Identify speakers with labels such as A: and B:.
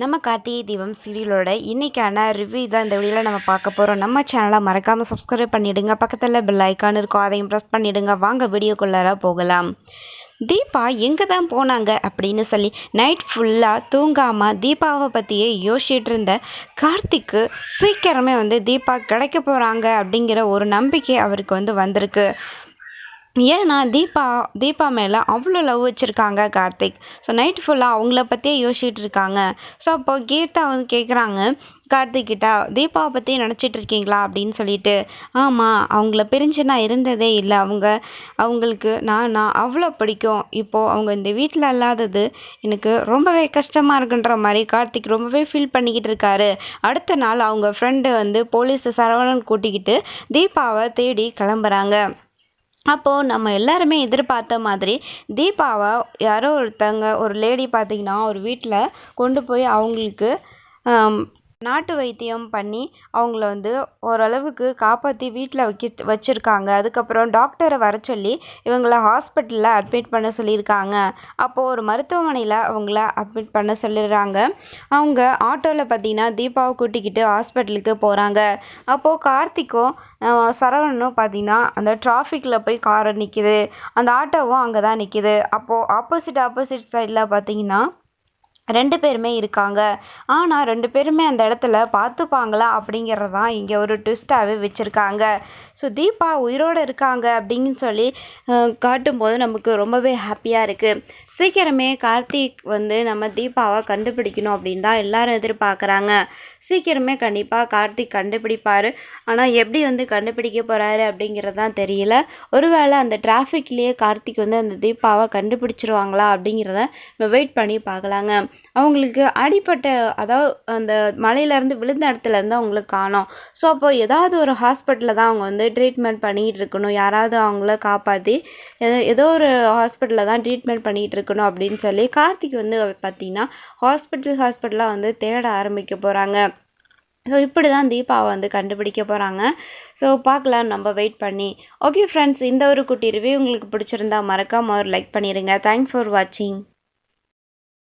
A: நம்ம கார்த்திகை தீபம் சீரியலோட இன்றைக்கான ரிவ்யூ தான் இந்த வீடியோவில் நம்ம பார்க்க போகிறோம் நம்ம சேனலை மறக்காமல் சப்ஸ்கிரைப் பண்ணிவிடுங்க பக்கத்தில் பெல் ஐக்கான் இருக்கும். அதையும் ப்ரெஸ் பண்ணிவிடுங்க வாங்க வீடியோக்குள்ளார போகலாம். தீபா எங்கே தான் போனாங்க அப்படின்னு சொல்லி நைட் ஃபுல்லாக தூங்காமல் தீபாவை பற்றியே யோசிச்சுட்டு இருந்த கார்த்திக்கு சீக்கிரமே வந்து தீபா கிடைக்க போகிறாங்க அப்படிங்கிற ஒரு நம்பிக்கை அவருக்கு வந்து வந்திருக்கு. ஏன்னா தீபா தீபா மேலே அவ்வளோ லவ் வச்சுருக்காங்க கார்த்திக். ஸோ நைட் ஃபுல்லாக அவங்கள பற்றியே யோசிச்சுட்டு இருக்காங்க. ஸோ அப்போ கீதா வந்து கேட்குறாங்க கார்த்திக் கிட்ட தீபாவை பற்றி நினச்சிட்டு இருக்கீங்களா? அப்படின்னு சொல்லிட்டு ஆமாம் அவங்கள பிரிஞ்சு நான் இருந்ததே இல்லை. அவங்க அவங்களுக்கு நான் நான் அவ்வளோ பிடிக்கும். இப்போது அவங்க இந்த வீட்டில் இல்லாதது எனக்கு ரொம்பவே கஷ்டமாக இருக்குன்ற மாதிரி கார்த்திக் ரொம்பவே ஃபீல் பண்ணிக்கிட்டு இருக்காரு. அடுத்த நாள் அவங்க ஃப்ரெண்டு வந்து போலீஸ் சரவணன் கூட்டிக்கிட்டு தீபாவை தேடி கிளம்புறாங்க. அப்போது நம்ம எல்லாருமே எதிர்பார்த்த மாதிரி தீபாவை யாரோ ஒருத்தங்க ஒரு லேடி பார்த்திங்கன்னா ஒரு வீட்டில் கொண்டு போய் அவங்களுக்கு நாட்டு வைத்தியம் பண்ணி அவங்கள வந்து ஓரளவுக்கு காப்பாற்றி வீட்டில் வைக்க வச்சுருக்காங்க. அதுக்கப்புறம் டாக்டரை வர சொல்லி இவங்கள ஹாஸ்பிட்டலில் அட்மிட் பண்ண சொல்லியிருக்காங்க. அப்போது ஒரு மருத்துவமனையில் அவங்கள அட்மிட் பண்ண சொல்லிடுறாங்க. அவங்க ஆட்டோவில் பார்த்தீங்கன்னா தீபாவை கூட்டிக்கிட்டு ஹாஸ்பிட்டலுக்கு போகிறாங்க அப்போது கார்த்திக்கும் சரவணனும் பார்த்தீங்கன்னா அந்த டிராஃபிக்கில் போய் காரை நிற்கிது அந்த ஆட்டோவும் அங்கே தான் நிற்கிது அப்போது ஆப்போசிட் ஆப்போசிட் சைடில் பார்த்தீங்கன்னா ரெண்டு பேருமே இருக்காங்க. ஆனால் ரெண்டு பேருமே அந்த இடத்துல பார்த்துப்பாங்களா அப்படிங்கிறது தான் இங்கே ஒரு ட்விஸ்ட்டாகவே வச்சுருக்காங்க. ஸோ தீபா உயிரோடு இருக்காங்க அப்படின்னு சொல்லி காட்டும்போது நமக்கு ரொம்பவே ஹாப்பியாக இருக்குது சீக்கிரமே கார்த்திக் வந்து நம்ம தீபாவை கண்டுபிடிக்கணும் அப்படின்னு தான் எல்லாரும் எதிர்பார்க்குறாங்க. சீக்கிரமே கண்டிப்பாக கார்த்திக் கண்டுபிடிப்பார். ஆனால் எப்படி வந்து கண்டுபிடிக்க போகிறாரு அப்படிங்கிறது தான் தெரியல. ஒருவேளை அந்த டிராஃபிக்லேயே கார்த்திக் வந்து அந்த தீபாவை கண்டுபிடிச்சிருவாங்களா அப்படிங்கிறத நம்ம வெயிட் பண்ணி பார்க்கலாங்க. அவங்களுக்கு அடிப்பட்ட அதாவது அந்த மலையிலேருந்து விழுந்த இடத்துலேருந்து அவங்களுக்கு காணும். ஸோ அப்போ ஏதாவது ஒரு ஹாஸ்பிட்டலில் தான் அவங்க வந்து ட்ரீட்மெண்ட் பண்ணிகிட்டு இருக்கணும். யாராவது அவங்கள காப்பாற்றி ஏதோ ஒரு ஹாஸ்பிட்டலில் தான் ட்ரீட்மெண்ட் பண்ணிகிட்டு இருக்கணும் அப்படின்னு சொல்லி கார்த்திக் வந்து பார்த்திங்கன்னா ஹாஸ்பிட்டல் ஹாஸ்பிட்டலாக வந்து தேட ஆரம்பிக்க போகிறாங்க ஸோ இப்படி தான் தீபாவை வந்து கண்டுபிடிக்க போகிறாங்க ஸோ பார்க்கலாம் நம்ம வெயிட் பண்ணி. ஓகே ஃப்ரெண்ட்ஸ் இந்த ஒரு குட்டி ரிவ்யூ உங்களுக்கு பிடிச்சிருந்தா மறக்காமல் ஒரு லைக் பண்ணிடுங்க தேங்க்ஸ் ஃபார் வாட்சிங்